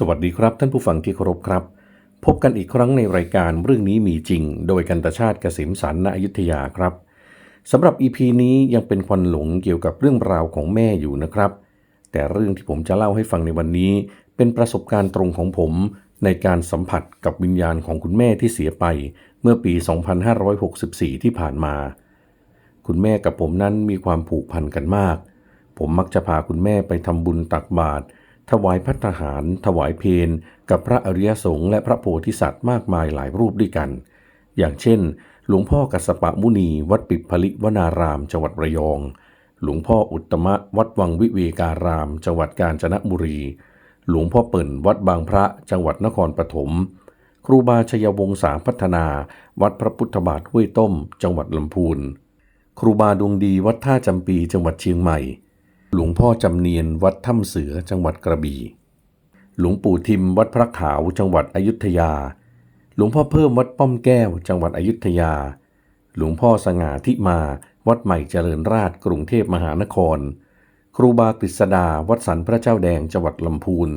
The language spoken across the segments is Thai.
สวัสดีครับท่านผู้ฟังที่เคารพครับ พบกันอีกครั้งในรายการเรื่องนี้มีจริง โดยกันตชาติเกษมสันณอยุธยาครับสำหรับ EP นี้ยังเป็นควันหลงเกี่ยวกับเรื่องราวของแม่อยู่นะครับ แต่เรื่องที่ผมจะเล่าให้ฟังในวันนี้ เป็นประสบการณ์ตรงของผม ในการสัมผัสกับวิญญาณของคุณแม่ที่เสียไป เมื่อปี 2564 ที่ผ่านมา คุณแม่กับผมนั้นมีความผูกพันกันมาก ผมมักจะพาคุณแม่ไปทำบุญตักบาตร ถวายพัฒหาร ถวายเพลกับพระอริยสงฆ์และพระโพธิสัตว์มากมายหลายรูปด้วยกัน อย่างเช่น หลวงพ่อกัสปะมุนีวัดปิดผลิวนารามจังหวัดระยอง หลวงพ่ออุตตมะวัดวังวิเวการาม จังหวัดกาญจนบุรี หลวงพ่อเปิ่นวัดบางพระจังหวัดนครปฐมครูบาชยวงศาพัฒนา วัดพระพุทธบาทห้วยต้ม จังหวัดลำพูน ครูบาดวงดีวัดท่าจำปีจังหวัดเชียงใหม่ หลวงพ่อจำเนียนวัดถ้ำเสือจังหวัดกระบี่ หลวงปู่ทิมวัดพระขาวจังหวัดอยุธยา หลวงพ่อเพิ่มวัดป้อมแก้วจังหวัดอยุธยา หลวงพ่อสง่าทิมา วัดใหม่เจริญราชกรุงเทพมหานคร ครูบากฤษดาวัดสันพระเจ้าแดงจังหวัดลำพูน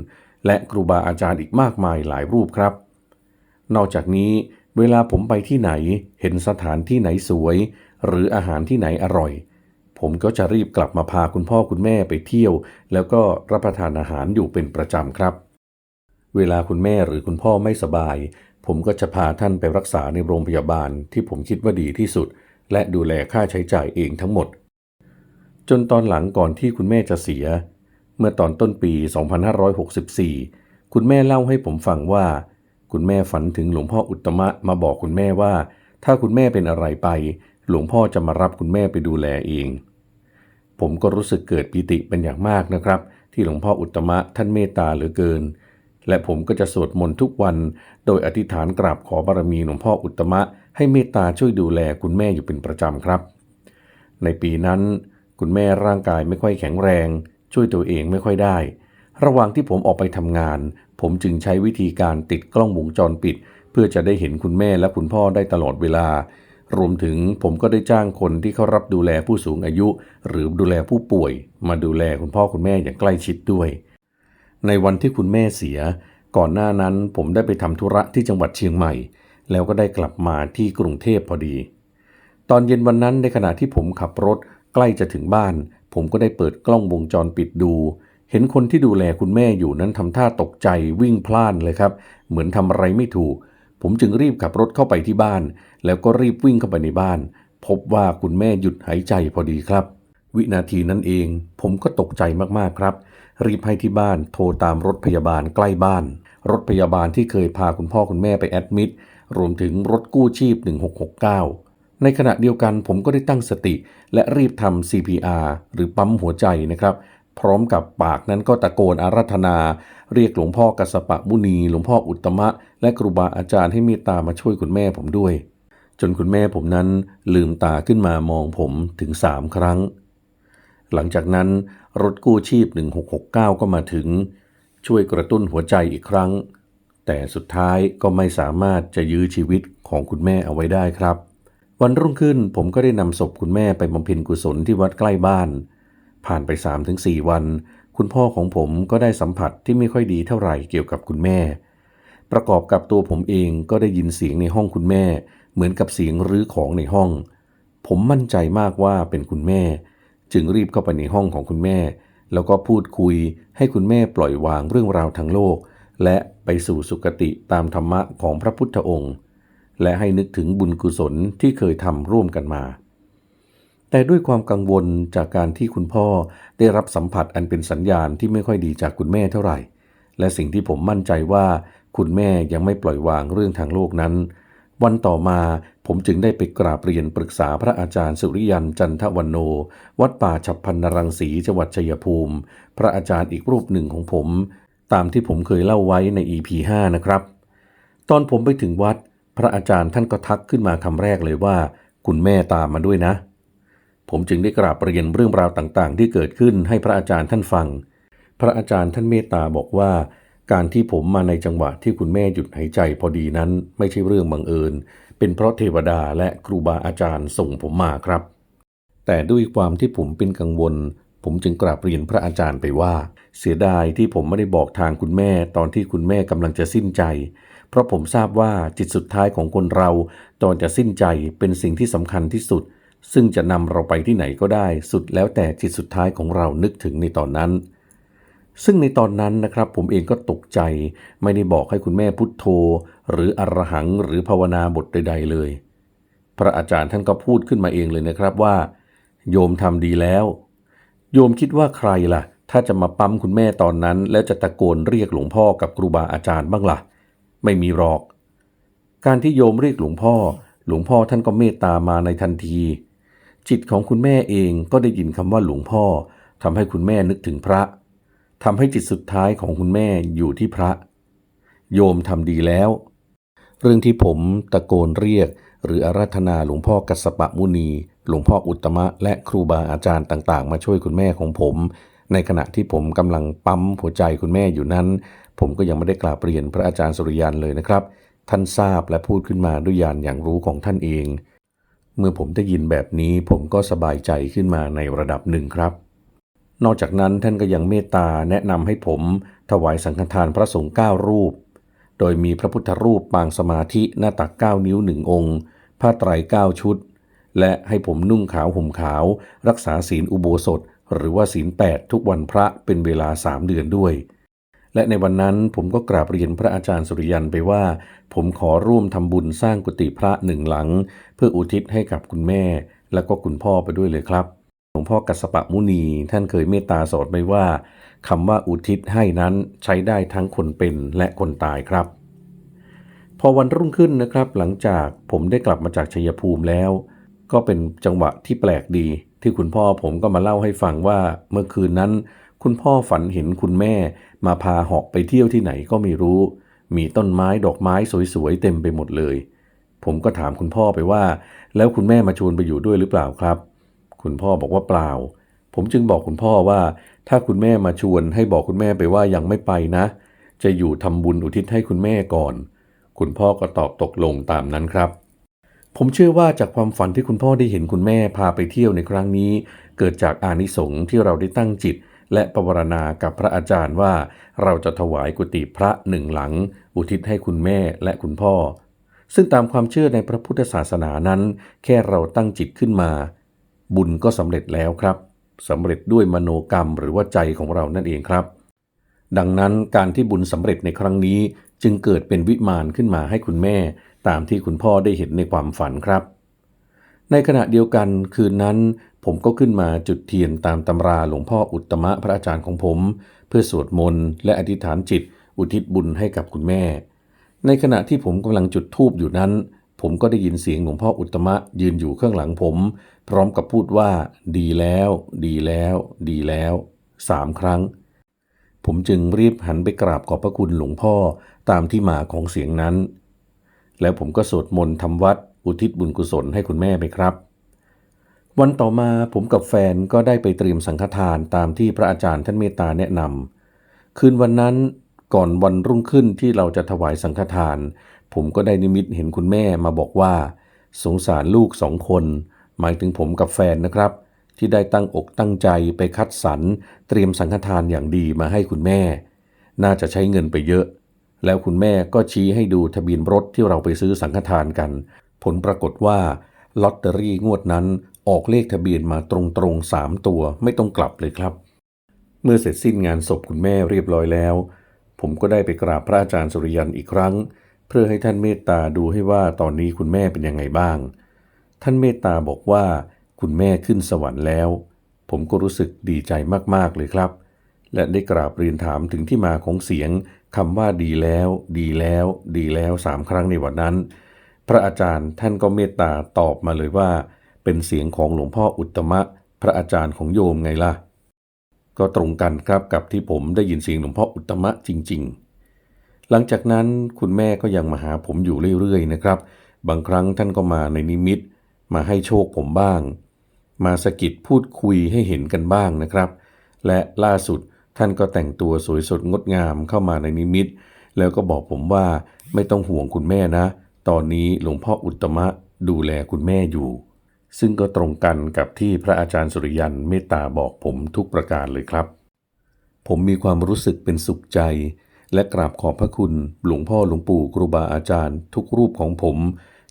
และครูบาอาจารย์อีกมากมายหลายรูปครับ นอกจากนี้เวลาผมไปที่ไหนเห็นสถานที่ไหนสวย หรืออาหารที่ไหนอร่อย ผมก็จะรีบกลับมาพาคุณพ่อคุณแม่ไปเที่ยว แล้วก็รับประทานอาหารอยู่เป็นประจำครับ เวลาคุณแม่หรือคุณพ่อไม่สบาย ผมก็จะพาท่านไปรักษาในโรงพยาบาลที่ผมคิดว่าดีที่สุด และดูแลค่าใช้จ่ายเองทั้งหมด จนตอนหลังก่อนที่คุณแม่จะเสีย เมื่อตอนต้นปี 2564 คุณแม่เล่าให้ผมฟังว่า คุณแม่ฝันถึงหลวงพ่ออุตตมะมาบอกคุณแม่ว่า ถ้าคุณแม่เป็นอะไรไปหลวงพ่อจะมารับคุณแม่ไปดูแลเอง ผมก็รู้สึกเกิดปิติเป็นอย่างมากนะครับ ที่หลวงพ่ออุตมะท่านเมตตาเหลือเกิน และผมก็จะสวดมนต์ทุกวัน โดยอธิษฐานกราบขอบารมีหลวงพ่ออุตมะ ให้เมตตาช่วยดูแลคุณแม่อยู่เป็นประจำครับ ในปีนั้น คุณแม่ร่างกายไม่ค่อยแข็งแรง ช่วยตัวเองไม่ค่อยได้ ระหว่างที่ผมออกไปทำงาน ผมจึงใช้วิธีการติดกล้องวงจรปิด เพื่อจะได้เห็นคุณแม่และคุณพ่อได้ตลอดเวลา รวมถึงผมก็ได้จ้างคนที่เขารับดูแลผู้สูงอายุ หรือดูแลผู้ป่วย มาดูแลคุณพ่อคุณแม่อย่างใกล้ชิดด้วย ในวันที่คุณแม่เสีย ก่อนหน้านั้นผมได้ไปทำธุระที่จังหวัดเชียงใหม่ แล้วก็ได้กลับมาที่กรุงเทพพอดี ตอนเย็นวันนั้นในขณะที่ผมขับรถใกล้จะถึงบ้าน ผมก็ได้เปิดกล้องวงจรปิดดู เห็นคนที่ดูแลคุณแม่อยู่นั้นทำท่าตกใจวิ่งพล่านเลยครับ เหมือนทำอะไรไม่ถูก ผมจึงรีบขับรถเข้าไปที่บ้าน แล้วก็รีบวิ่งเข้าไปในบ้าน พบว่าคุณแม่หยุดหายใจพอดีครับ วินาทีนั้นเอง ผมก็ตกใจมากๆครับ รีบให้ที่บ้านโทรตามรถพยาบาลใกล้บ้าน รถพยาบาลที่เคยพาคุณพ่อคุณแม่ไปแอดมิดรวมถึงรถกู้ชีพ 1669 ในขณะเดียวกันผมก็ได้ตั้งสติ และรีบทำ CPR หรือปั๊มหัวใจนะครับ พร้อมกับปากนั้นก็ตะโกนอารัธนา เรียกหลวงพ่อกัสสปะมุนี หลวงพ่ออุตตมะ และครูบาอาจารย์ให้เมตตามาช่วยคุณแม่ผมด้วย จนคุณแม่ผมนั้นลืมตาขึ้นมามองผมถึงสามครั้ง หลังจากนั้นรถกู้ชีพ 1669 ก็มาถึง ช่วยกระตุ้นหัวใจอีกครั้ง แต่สุดท้ายก็ไม่สามารถจะยื้อชีวิตของคุณแม่เอาไว้ได้ครับ วันรุ่งขึ้นผมก็ได้นำศพคุณแม่ไปบำเพ็ญกุศลที่วัดใกล้บ้าน ผ่านไป 3-4 วัน คุณพ่อของผมก็ได้สัมผัสที่ไม่ค่อยดีเท่าไหร่เกี่ยวกับคุณแม่ ประกอบกับตัวผมเองก็ได้ยินเสียงในห้องคุณแม่ เหมือนกับเสียงรื้อของในห้อง ผมมั่นใจมากว่าเป็นคุณแม่ จึงรีบเข้าไปในห้องของคุณแม่ แล้วก็พูดคุยให้คุณแม่ปล่อยวางเรื่องราวทางโลก และไปสู่สุคติตามธรรมะของพระพุทธองค์ และให้นึกถึงบุญกุศลที่เคยทำร่วมกันมา แต่ด้วยความกังวลจากการที่คุณพ่อได้รับสัมผัสอันเป็นสัญญาณที่ไม่ค่อยดีจากคุณแม่เท่าไหร่ และสิ่งที่ผมมั่นใจว่าคุณแม่ยังไม่ปล่อยวางเรื่องทางโลกนั้น วันต่อมาผมจึงได้ไปกราบเรียนปรึกษาพระอาจารย์สุริยันจันทวันโน วัดป่าฉับพันนรังสีจังหวัดชัยภูมิ พระอาจารย์อีกรูปหนึ่งของผม ตามที่ผมเคยเล่าไว้ใน EP 5นะครับ ตอนผมไปถึงวัด พระอาจารย์ท่านก็ทักขึ้นมาคำแรกเลยว่า คุณแม่ตามมาด้วยนะ ผมจึงได้กราบเรียนเรื่องราวต่างๆ ที่เกิดขึ้นให้พระอาจารย์ท่านฟัง พระอาจารย์ท่านเมตตาบอกว่า การที่ผมมาในจังหวะที่คุณแม่หยุดหายใจพอดีนั้นไม่ใช่เรื่องบังเอิญ เป็นเพราะเทวดาและครูบาอาจารย์ส่งผมมาครับ แต่ด้วยความที่ผมเป็นกังวล ผมจึงกราบเรียนพระอาจารย์ไปว่า เสียดายที่ผมไม่ได้บอกทางคุณแม่ตอนที่คุณแม่กำลังจะสิ้นใจเพราะผมทราบว่าจิตสุดท้ายของคนเราตอนจะสิ้นใจเป็นสิ่งที่สำคัญที่สุด ซึ่งจะนำเราไปที่ไหนก็ได้สุดแล้วแต่จิตสุดท้ายของเรานึกถึงในตอนนั้น ซึ่งในตอนนั้นนะครับ ผมเองก็ตกใจ ไม่ได้บอกให้คุณแม่พุทโธ หรืออรหังหรือภาวนาบทใด ๆ เลย พระอาจารย์ท่านก็พูดขึ้นมาเองเลยนะครับว่า โยมทำดีแล้ว โยมคิดว่าใครล่ะ ถ้าจะมาปั๊มคุณแม่ตอนนั้น แล้วจะตะโกนเรียกหลวงพ่อกับครูบาอาจารย์บ้างล่ะ ไม่มีหรอก การที่โยมเรียกหลวงพ่อ หลวงพ่อท่านก็เมตตามาในทันที จิตของคุณแม่เองก็ได้ยินคำว่าหลวงพ่อทำให้คุณแม่นึกถึงพระทำให้จิตสุดท้ายของคุณแม่อยู่ที่พระ โยมทำดีแล้ว เรื่องที่ผมตะโกนเรียก หรืออาราธนาหลวงพ่อกัสปะมุนี หลวงพ่ออุตมะ และครูบาอาจารย์ต่างๆ มาช่วยคุณแม่ของผม ในขณะที่ผมกำลังปั๊มหัวใจคุณแม่อยู่นั้น ผมก็ยังไม่ได้กราบเรียนพระอาจารย์สุริยันเลยนะครับ ท่านทราบและพูดขึ้นมาด้วยญาณอย่างรู้ของท่านเอง เมื่อผมได้ยินแบบนี้ผมก็สบายใจขึ้นมาในระดับหนึ่งครับ นอกจากนั้นท่านก็ยังเมตตาแนะนำให้ผมถวายสังฆทานพระสงฆ์9รูป โดยมีพระพุทธรูปปางสมาธิหน้าตัก 9 นิ้วหนึ่งองค์ ผ้าไตร 9 ชุด และให้ผมนุ่งขาวห่มขาว รักษาศีลอุโบสถ หรือว่าศีล 8 ทุกวันพระเป็นเวลา 3 เดือนด้วย และในวันนั้นผมก็กราบเรียนพระอาจารย์สุริยันไปว่า ผมขอร่วมทำบุญสร้างกุฏิพระหนึ่งหลัง เพื่ออุทิศให้กับคุณแม่ และก็คุณพ่อไปด้วยเลยครับหลวงพ่อกัสปะมุนีท่านเคยเมตตาสอนไว้ว่าคำว่าอุทิศให้นั้นใช้ได้ทั้งคนเป็นและคนตายครับ พอวันรุ่งขึ้นนะครับ หลังจากผมได้กลับมาจากชัยภูมิแล้ว ก็เป็นจังหวะที่แปลกดี ที่คุณพ่อผมก็มาเล่าให้ฟังว่าเมื่อคืนนั้น คุณพ่อฝันเห็นคุณแม่ มาพาหาะไปเที่ยวที่ไหนก็ไม่รู้ มีต้นไม้ดอกไม้สวยๆเต็มไปหมดเลย ผมก็ถามคุณพ่อไปว่า แล้วคุณแม่มาชวนไปอยู่ด้วยหรือเปล่าครับ คุณพ่อบอกว่าเปล่า ผมจึงบอกคุณพ่อว่า ถ้าคุณแม่มาชวนให้บอกคุณแม่ไปว่ายังไม่ไปนะ จะอยู่ทำบุญอุทิศให้คุณแม่ก่อน คุณพ่อก็ตอบตกลงตามนั้นครับผมเชื่อว่าจากความฝันที่คุณพ่อได้เห็นคุณแม่พาไปเที่ยวในครั้งนี้ เกิดจากอานิสงส์ที่เราได้ตั้งจิต และปรารณากับพระอาจารย์ว่าเราจะถวายกุฏิพระหนึ่งหลัง อุทิศให้คุณแม่และคุณพ่อ ซึ่งตามความเชื่อในพระพุทธศาสนานั้น แค่เราตั้งจิตขึ้นมา บุญก็สำเร็จแล้วครับสำเร็จด้วยมโนกรรมหรือว่าใจของเรานั่นเองครับ ดังนั้นการที่บุญสำเร็จในครั้งนี้จึงเกิดเป็นวิมานขึ้นมาให้คุณแม่ ตามที่คุณพ่อได้เห็นในความฝันครับ ในขณะเดียวกันคืนนั้น ผมก็ขึ้นมาจุดเทียนตามตำราหลวงพ่ออุตมะพระอาจารย์ของผม เพื่อสวดมนต์และอธิษฐานจิต อุทิศบุญให้กับคุณแม่ ในขณะที่ผมกำลังจุดธูปอยู่นั้น ผมก็ได้ยินเสียงหลวงพ่ออุตตมะยืนอยู่ข้างหลังผม พร้อมกับพูดว่า ดีแล้ว ดีแล้ว ดีแล้วสามครั้ง ผมจึงรีบหันไปกราบขอบพระคุณหลวงพ่อตามที่มาของเสียงนั้น แล้วผมก็สวดมนต์ทำวัดอุทิศบุญกุศลให้คุณแม่ไปครับ วันต่อมาผมกับแฟนก็ได้ไปเตรียมสังฆทานตามที่พระอาจารย์ท่านเมตตาแนะนำคืนวันนั้นก่อนวันรุ่งขึ้นที่เราจะถวายสังฆทาน ผมก็ได้นิมิตเห็นคุณแม่มาบอกว่า สงสารลูกสองคน หมายถึงผมกับแฟนนะครับ ที่ได้ตั้งอกตั้งใจไปคัดสรรเตรียมสังฆทานอย่างดีมาให้คุณแม่ น่าจะใช้เงินไปเยอะ แล้วคุณแม่ก็ชี้ให้ดูทะเบียนรถที่เราไปซื้อสังฆทานกัน ผลปรากฏว่าลอตเตอรี่งวดนั้น ออกเลขทะเบียนมาตรงๆสามตัวไม่ต้องกลับเลยครับ เมื่อเสร็จสิ้นงานศพคุณแม่เรียบร้อยแล้ว ผมก็ได้ไปกราบพระอาจารย์สุริยันอีกครั้ง เพื่อให้ท่านเมตตาดูให้ว่าตอนนี้คุณแม่เป็นยังไงบ้าง ท่านเมตตาบอกว่าคุณแม่ขึ้นสวรรค์แล้ว ผมก็รู้สึกดีใจมากๆเลยครับ และได้กราบเรียนถามถึงที่มาของเสียงคำว่าดีแล้ว ดีแล้ว ดีแล้วสามครั้งในวันนั้น พระอาจารย์ท่านก็เมตตาตอบมาเลยว่า เป็นเสียงของหลวงพ่ออุตมะ พระอาจารย์ของโยมไงล่ะ ก็ตรงกันครับกับที่ผมได้ยินเสียงหลวงพ่ออุตมะจริง ๆ หลังจากนั้นคุณแม่ก็ยังมาหาผมอยู่เรื่อยๆนะครับ บางครั้งท่านก็มาในนิมิต มาให้โชคผมบ้าง มาสะกิดพูดคุยให้เห็นกันบ้างนะครับ และล่าสุดท่านก็แต่งตัวสวยสดงดงามเข้ามาในนิมิต แล้วก็บอกผมว่าไม่ต้องห่วงคุณแม่นะ ตอนนี้หลวงพ่ออุตมะดูแลคุณแม่อยู่ ซึ่งก็ตรงกันกับที่พระอาจารย์สุริยันเมตตาบอกผมทุกประการเลยครับ ผมมีความรู้สึกเป็นสุขใจ และกราบขอบพระคุณหลวงพ่อหลวงปู่ครูบาอาจารย์ ทุกรูปของผม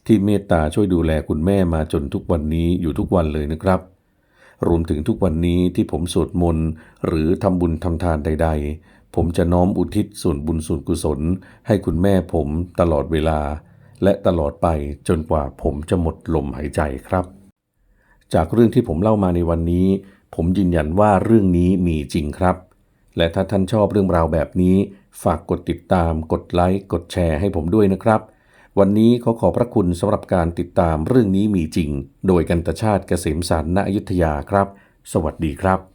ที่เมตตาช่วยดูแลคุณแม่มาจนทุกวันนี้อยู่ทุกวันเลยนะครับ รวมถึงทุกวันนี้ที่ผมสวดมนต์หรือทำบุญทำทานใด ๆ ผมจะน้อมอุทิศส่วนบุญส่วนกุศล ให้คุณแม่ผมตลอดเวลา และตลอดไปจนกว่าผมจะหมดลมหายใจครับ จากเรื่องที่ผมเล่ามาในวันนี้ ผมยืนยันว่าเรื่องนี้มีจริงครับ และถ้าท่านชอบเรื่องราวแบบนี้ ฝากกดติดตาม กดไลค์ กดแชร์ให้ผมด้วยนะครับ วันนี้ขอขอบพระคุณสำหรับการติดตามเรื่องนี้มีจริง โดยกันตชาติเกษมสารณอยุธยาครับ สวัสดีครับ